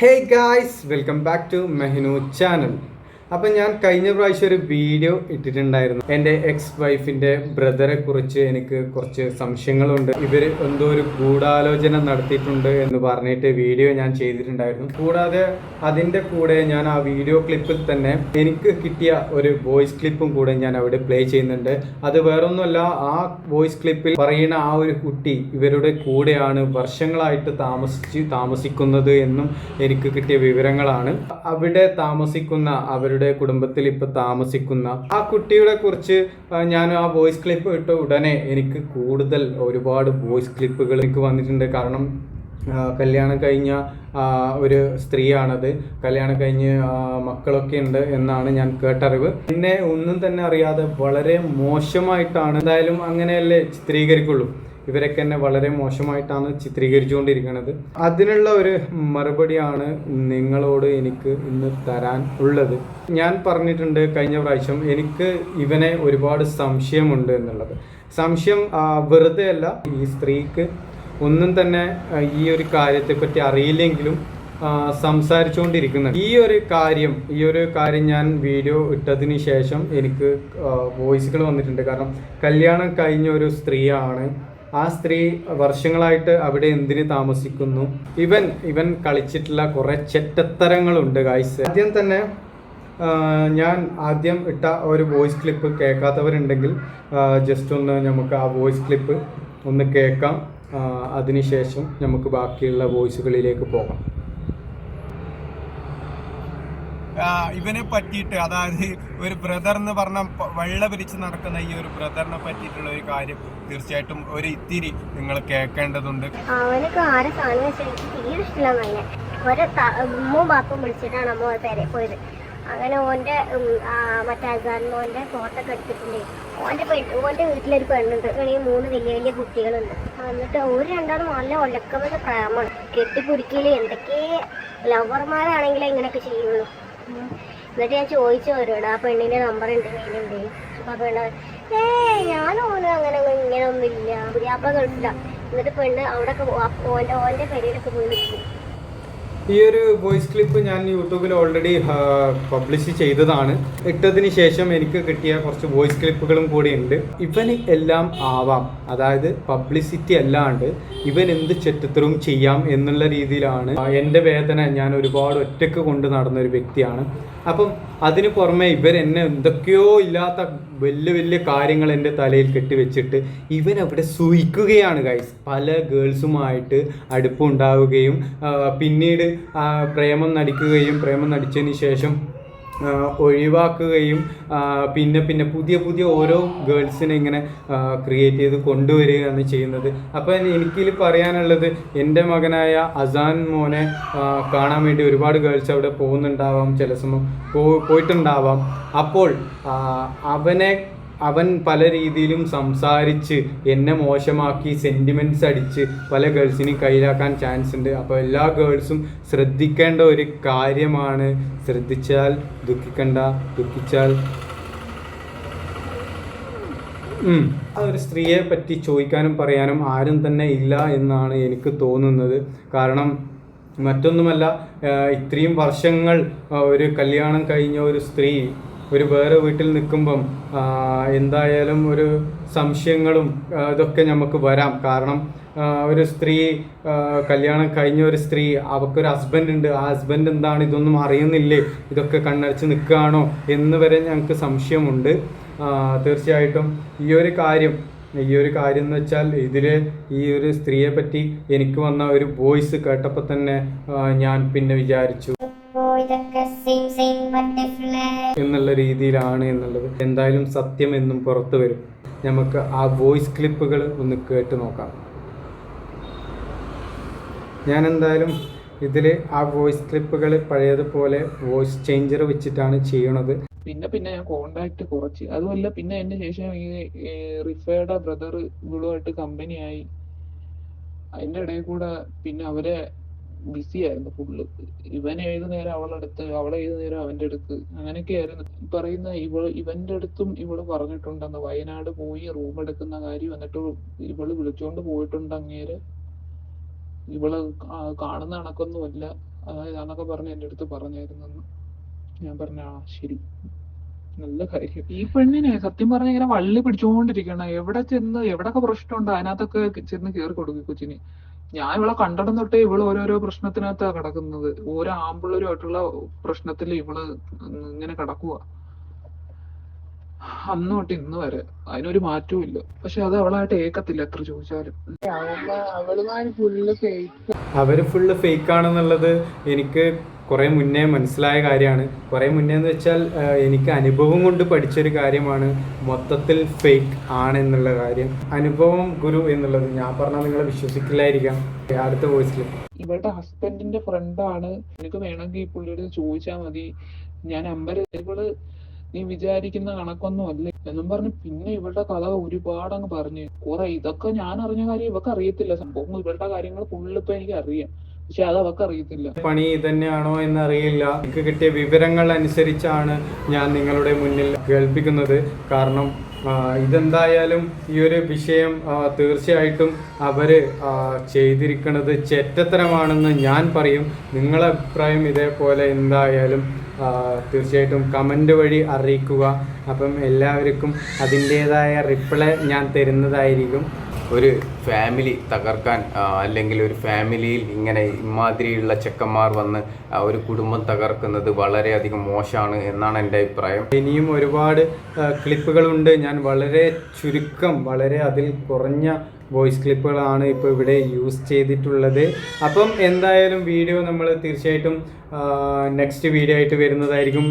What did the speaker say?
hey guys welcome back to Mehanu channel അപ്പം ഞാൻ കഴിഞ്ഞ പ്രാവശ്യം ഒരു വീഡിയോ ഇട്ടിട്ടുണ്ടായിരുന്നു. എന്റെ എക്സ് വൈഫിന്റെ ബ്രദറെ കുറിച്ച് എനിക്ക് കുറച്ച് സംശയങ്ങളുണ്ട്. ഇവർ എന്തോ ഒരു ഗൂഢാലോചന നടത്തിയിട്ടുണ്ട് എന്ന് പറഞ്ഞിട്ട് വീഡിയോ ഞാൻ ചെയ്തിട്ടുണ്ടായിരുന്നു. കൂടാതെ അതിന്റെ കൂടെ ഞാൻ ആ വീഡിയോ ക്ലിപ്പിൽ തന്നെ എനിക്ക് കിട്ടിയ ഒരു വോയിസ് ക്ലിപ്പും കൂടെ ഞാൻ അവിടെ പ്ലേ ചെയ്യുന്നുണ്ട്. അത് വേറൊന്നുമല്ല ആ വോയിസ് ക്ലിപ്പിൽ പറയുന്ന ആ ഒരു കുട്ടി ഇവരുടെ കൂടെയാണ് വർഷങ്ങളായിട്ട് താമസിച്ച് താമസിക്കുന്നത് എന്നും എനിക്ക് കിട്ടിയ വിവരങ്ങളാണ്. അവിടെ താമസിക്കുന്ന അവരുടെ കുടുംബത്തിൽ ഇപ്പൊ താമസിക്കുന്ന ആ കുട്ടിയുടെ കുറിച്ച് ഞാൻ ആ വോയിസ് ക്ലിപ്പ് ഇട്ട ഉടനെ എനിക്ക് കൂടുതൽ ഒരുപാട് വോയിസ് ക്ലിപ്പുകൾ എനിക്ക് വന്നിട്ടുണ്ട്. കാരണം കല്യാണം കഴിഞ്ഞ ഒരു സ്ത്രീയാണത്. കല്യാണം കഴിഞ്ഞ് മക്കളൊക്കെ ഉണ്ട് എന്നാണ് ഞാൻ കേട്ടറിവ്. പിന്നെ ഒന്നും തന്നെ അറിയാതെ വളരെ മോശമായിട്ടാണ് എന്തായാലും അങ്ങനെയല്ലേ ചിത്രീകരിക്കുള്ളൂ. ഇവരൊക്കെ തന്നെ വളരെ മോശമായിട്ടാണ് ചിത്രീകരിച്ചുകൊണ്ടിരിക്കുന്നത് അതിനുള്ള ഒരു മറുപടിയാണ് നിങ്ങളോട് എനിക്ക് ഇന്ന് തരാൻ ഉള്ളത്. ഞാൻ പറഞ്ഞിട്ടുണ്ട് കഴിഞ്ഞ പ്രാവശ്യം എനിക്ക് ഇവനെ ഒരുപാട് സംശയമുണ്ട് എന്നുള്ളത്. സംശയം വെറുതെ അല്ല ഈ സ്ത്രീക്ക് ഒന്നും തന്നെ ഈ ഒരു കാര്യത്തെപ്പറ്റി അറിയില്ലെങ്കിലും സംസാരിച്ചുകൊണ്ടിരിക്കുന്നത് ഈ ഒരു കാര്യം ഈ ഒരു കാര്യം ഞാൻ വീഡിയോ ഇട്ടതിന് ശേഷം എനിക്ക് വോയിസുകൾ വന്നിട്ടുണ്ട്. കാരണം കല്യാണം കഴിഞ്ഞ ഒരു സ്ത്രീയാണ് ആ സ്ത്രീ വർഷങ്ങളായിട്ട് അവിടെ എന്തിന് താമസിക്കുന്നു? ഇവൻ ഇവൻ കളിച്ചിട്ടുള്ള കുറെ ചെറ്റത്തരങ്ങളുണ്ട് ഗായ്സ് ആദ്യം തന്നെ ഞാൻ ആദ്യം ഇട്ട ഒരു വോയിസ് ക്ലിപ്പ് കേൾക്കാത്തവരുണ്ടെങ്കിൽ ജസ്റ്റ് ഒന്ന് നമുക്ക് ആ വോയിസ് ക്ലിപ്പ് ഒന്ന് കേൾക്കാം. അതിനുശേഷം നമുക്ക് ബാക്കിയുള്ള വോയിസുകളിലേക്ക് പോകാം. ഇവനെ പറ്റിയിട്ട് അതായത് ഒരു ബ്രദർ എന്ന് പറഞ്ഞ വെള്ള പിരിച്ച് നടക്കുന്ന ഈ ഒരു ബ്രദറിനെ പറ്റിയിട്ടുള്ള ഒരു കാര്യം തീർച്ചയായിട്ടും ഒരു ഇത്തിരി നിങ്ങൾ കേൾക്കേണ്ടതുണ്ട്. ഒരു ഉമ്മവും ബാപ്പും വിളിച്ചിട്ടാണ് അമ്മ പേരെ പോയത്. അങ്ങനെ ഓന്റെ മറ്റേ അസാൻ ഓന്റെ ഫോട്ടോ ഒക്കെ എടുത്തിട്ടുണ്ട്. ഓന്റെ പെണ്ണ് ഓന്റെ വീട്ടിലൊരു പെണ്ണുണ്ട്. അല്ലെങ്കിൽ മൂന്ന് വലിയ വലിയ കുട്ടികളുണ്ട്. എന്നിട്ട് ഒരു രണ്ടാളും നല്ല ഒലക്കമൊക്കെ പ്രേമാണ് കെട്ടിപ്പിടിക്കൽ എന്തൊക്കെ ലവർമാരാണെങ്കിലേ ഇങ്ങനെയൊക്കെ ചെയ്യുള്ളൂ. എന്നിട്ട് ഞാൻ ചോദിച്ചു അവരോട് ആ പെണ്ണിന്റെ നമ്പർ ഉണ്ട് കയ്യിലുണ്ട് അപ്പൊ പെണ്ണ് ഏ ഞാൻ ഓന് അങ്ങനെ ഇങ്ങനെ ഒന്നും ഇല്ല പുതിയാപ്പ കണ്ടില്ല എന്നിട്ട് പെണ്ണ് അവിടെ ഓന്റെ ഓന്റെ പെരയിലൊക്കെ പോയി നിൽക്കും ഈ ഒരു വോയിസ് ക്ലിപ്പ് ഞാൻ യൂട്യൂബിൽ ഓൾറെഡി പബ്ലിഷ് ചെയ്തതാണ്. ഇട്ടതിന് ശേഷം എനിക്ക് കിട്ടിയ കുറച്ച് വോയിസ് ക്ലിപ്പുകളും കൂടി ഉണ്ട്. ഇവന് എല്ലാം ആവാം. അതായത് പബ്ലിസിറ്റി അല്ലാണ്ട് ഇവൻ എന്ത് ചെറ്റത്തരവും ചെയ്യാം എന്നുള്ള രീതിയിലാണ്. എന്റെ വേദന ഞാൻ ഒരുപാട് ഒറ്റയ്ക്ക് കൊണ്ട് നടന്ന ഒരു വ്യക്തിയാണ്. അപ്പം അതിന് പുറമെ ഇവർ എന്നെ എന്തൊക്കെയോ ഇല്ലാത്ത വലിയ വലിയ കാര്യങ്ങൾ എന്റെ തലയിൽ കെട്ടിവെച്ചിട്ട് ഇവൻ അവിടെ സൂയിക്കുകയാണ് ഗൈസ് പല ഗേൾസുമായിട്ട് അടുപ്പുണ്ടാവുകയും പിന്നീട് പ്രേമം നടിക്കുകയും പ്രേമം നടിച്ചതിന് ശേഷം ഒഴിവാക്കുകയും പിന്നെ പിന്നെ പുതിയ പുതിയ ഓരോ ഗേൾസിനെ ഇങ്ങനെ ക്രിയേറ്റ് ചെയ്ത് കൊണ്ടുവരികയാണ് ചെയ്യുന്നത്. അപ്പോൾ എനിക്കിൽ പറയാനുള്ളത് എന്റെ മകനായ അസാൻ മോനെ കാണാൻ വേണ്ടി ഒരുപാട് ഗേൾസ് അവിടെ പോകുന്നുണ്ടാവാം ചില സമയം പോയിട്ടുണ്ടാവാം. അപ്പോൾ അവനെ അവൻ പല രീതിയിലും സംസാരിച്ച് എന്നെ മോശമാക്കി സെന്റിമെന്റ്സ് അടിച്ച് പല ഗേൾസിനെയും കയ്യിലാക്കാൻ ചാൻസ് ഉണ്ട്. അപ്പോൾ എല്ലാ ഗേൾസും ശ്രദ്ധിക്കേണ്ട ഒരു കാര്യമാണ് ശ്രദ്ധിച്ചാൽ ദുഃഖിക്കണ്ട ദുഃഖിച്ചാൽ അതൊരു സ്ത്രീയെ പറ്റി ചോദിക്കാനും പറയാനും ആരും തന്നെ ഇല്ല എന്നാണ് എനിക്ക് തോന്നുന്നത്. കാരണം മറ്റൊന്നുമല്ല ഇത്രയും വർഷങ്ങൾ ഒരു കല്യാണം കഴിഞ്ഞ ഒരു സ്ത്രീ ഒരു വേറെ വീട്ടിൽ നിൽക്കുമ്പം എന്തായാലും ഒരു സംശയങ്ങളും ഇതൊക്കെ നമുക്ക് വരാം. കാരണം ഒരു സ്ത്രീ കല്യാണം കഴിഞ്ഞ ഒരു സ്ത്രീ അവൾക്കൊരു ഹസ്ബൻഡ് ഉണ്ട്. ആ ഹസ്ബൻഡ് എന്താണ്? ഇതൊന്നും അറിയുന്നില്ലേ? ഇതൊക്കെ കണ്ണടച്ച് നിൽക്കുകയാണോ? എന്ന് വരെ ഞങ്ങൾക്ക് സംശയമുണ്ട്. തീർച്ചയായിട്ടും ഈ ഒരു കാര്യം ഈ ഒരു കാര്യം എന്ന് വെച്ചാൽ ഇതിൽ ഈ ഒരു സ്ത്രീയെ പറ്റി എനിക്ക് വന്ന ഒരു വോയിസ് കേട്ടപ്പോൾ തന്നെ ഞാൻ പിന്നെ വിചാരിച്ചു. എന്നുള്ള രീതിയിലാണ് എന്നുള്ളത്. എന്തായാലും സത്യം എന്നും പുറത്തു വരും. നമുക്ക് ആ വോയിസ് ക്ലിപ്പുകൾ ഒന്ന് കേട്ട് നോക്കാം. ഞാൻ എന്തായാലും ഇതിൽ ആ വോയിസ് ക്ലിപ്പുകൾ പഴയതുപോലെ വോയിസ് ചേഞ്ചർ വെച്ചിട്ടാണ് ചെയ്യണത്. പിന്നെ പിന്നെ ഞാൻ കോണ്ടാക്ട് കുറച്ച്. അതുമല്ല പിന്നെ എന്റെ ശേഷം ഈ ഈ ബ്രദറുകളുമായിട്ട് കമ്പനിയായി അതിന്റെ ഇടയിൽ കൂടെ പിന്നെ അവരെ ബിസി ആയിരുന്നു ഫുള്ള് ഇവൻ ഏത് നേരം അവളടുത്ത് അവളെ ഏത് നേരം അവന്റെ അടുത്ത് അങ്ങനെയൊക്കെ ആയിരുന്നു പറയുന്ന ഇവൾ ഇവന്റെ അടുത്തും ഇവൾ പറഞ്ഞിട്ടുണ്ടെന്ന്. വയനാട് പോയി റൂം എടുക്കുന്ന കാര്യം എന്നിട്ട് ഇവൾ വിളിച്ചോണ്ട് പോയിട്ടുണ്ട് അങ്ങേരെ. ഇവൾ കാണുന്ന കണക്കൊന്നുമല്ല. അതായത് അതൊക്കെ പറഞ്ഞ് എന്റെ അടുത്ത് പറഞ്ഞായിരുന്നെന്ന് ഞാൻ പറഞ്ഞ ആ ശരി. നല്ല കാര്യം. ഈ പെണ്ണിനെ സത്യം പറഞ്ഞ ഇങ്ങനെ വള്ളി പിടിച്ചുകൊണ്ടിരിക്കണം എവിടെ ചെന്ന് എവിടൊക്കെ പ്രശ്നമുണ്ടോ അതിനകത്തൊക്കെ ചെന്ന് കേറി കൊടുക്കും കൊച്ചിന്. ഞാൻ ഇവളെ കണ്ടിടം തൊട്ടേ ഇവൾ ഓരോരോ പ്രശ്നത്തിനകത്താ കിടക്കുന്നത്. ഓരോ ആമ്പിള്ളേരുമായിട്ടുള്ള പ്രശ്നത്തിൽ ഇവൾ ഇങ്ങനെ കിടക്കുക അന്ന് തൊട്ട് ഇന്ന് വരെ അതിനൊരു മാറ്റവും ഇല്ല. പക്ഷെ അത് അവളായിട്ട് ഏക്കത്തില്ല എത്ര ചോദിച്ചാലും. അവർ ഫുള്ള് ഫേക്ക് അവർ ഫുള്ള് ഫേക്ക് ആണെന്നുള്ളത് എനിക്ക് കുറേ മുന്നേ മനസ്സിലായ കാര്യമാണ്. കുറേ മുന്നേ എന്ന് വെച്ചാൽ എനിക്ക് അനുഭവം കൊണ്ട് പഠിച്ചൊരു കാര്യമാണ് മൊത്തത്തിൽ ഫേക്ക് ആണെന്നുള്ള കാര്യം. അനുഭവം ഗുരു എന്നുള്ളത്. ഞാൻ പറഞ്ഞാൽ നിങ്ങളെ വിശ്വസിക്കില്ലായിരിക്കാം. അടുത്ത വോയിസിൽ ഇവളുടെ ഹസ്ബൻഡിന്റെ ഫ്രണ്ടാണ് എനിക്ക് വേണമെങ്കിൽ പുള്ളിയോട് ചോദിച്ചാൽ മതി. ഞാൻ അമ്പലങ്ങൾ നീ വിചാരിക്കുന്ന കണക്കൊന്നും അല്ല എന്നും പറഞ്ഞ് പിന്നെ ഇവളുടെ കഥ ഒരുപാട് അങ്ങ് പറഞ്ഞു. കുറെ ഇതൊക്കെ ഞാൻ അറിഞ്ഞ കാര്യം ഇവക്ക് അറിയത്തില്ല. സംഭവം ഇവളുടെ കാര്യങ്ങൾ ഫുള്ളിപ്പോ എനിക്ക് അറിയാം പക്ഷെ അത് അവർക്ക് അറിയത്തില്ല പണി തന്നെയാണോ എന്നറിയില്ല. എനിക്ക് കിട്ടിയ വിവരങ്ങൾ അനുസരിച്ചാണ് ഞാൻ നിങ്ങളുടെ മുന്നിൽ കേൾപ്പിക്കുന്നത്. കാരണം ഇതെന്തായാലും ഈ ഒരു വിഷയം തീർച്ചയായിട്ടും അവർ ചെയ്തിരിക്കുന്നത് ചെറ്റത്തരമാണെന്ന് ഞാൻ പറയും. നിങ്ങളെ അഭിപ്രായം ഇതേപോലെ എന്തായാലും തീർച്ചയായിട്ടും കമന്റ് വഴി അറിയിക്കുക. അപ്പം എല്ലാവർക്കും അതിന്റേതായ റിപ്ലൈ ഞാൻ തരുന്നതായിരിക്കും. ഒരു ഫാമിലി തകർക്കാൻ അല്ലെങ്കിൽ ഒരു ഫാമിലിയിൽ ഇങ്ങനെ ഇമാതിരിയുള്ള ചെക്കന്മാർ വന്ന് ഒരു കുടുംബം തകർക്കുന്നത് വളരെയധികം മോശമാണ് എന്നാണ് എന്റെ അഭിപ്രായം. ഇനിയും ഒരുപാട് ക്ലിപ്പുകളുണ്ട്. ഞാൻ വളരെ ചുരുക്കം വളരെ അതിൽ കുറഞ്ഞ വോയിസ് ക്ലിപ്പുകളാണ് ഇപ്പോൾ ഇവിടെ യൂസ് ചെയ്തിട്ടുള്ളത്. അപ്പം എന്തായാലും വീഡിയോ നമ്മൾ തീർച്ചയായിട്ടും നെക്സ്റ്റ് വീഡിയോ ആയിട്ട് വരുന്നതായിരിക്കും.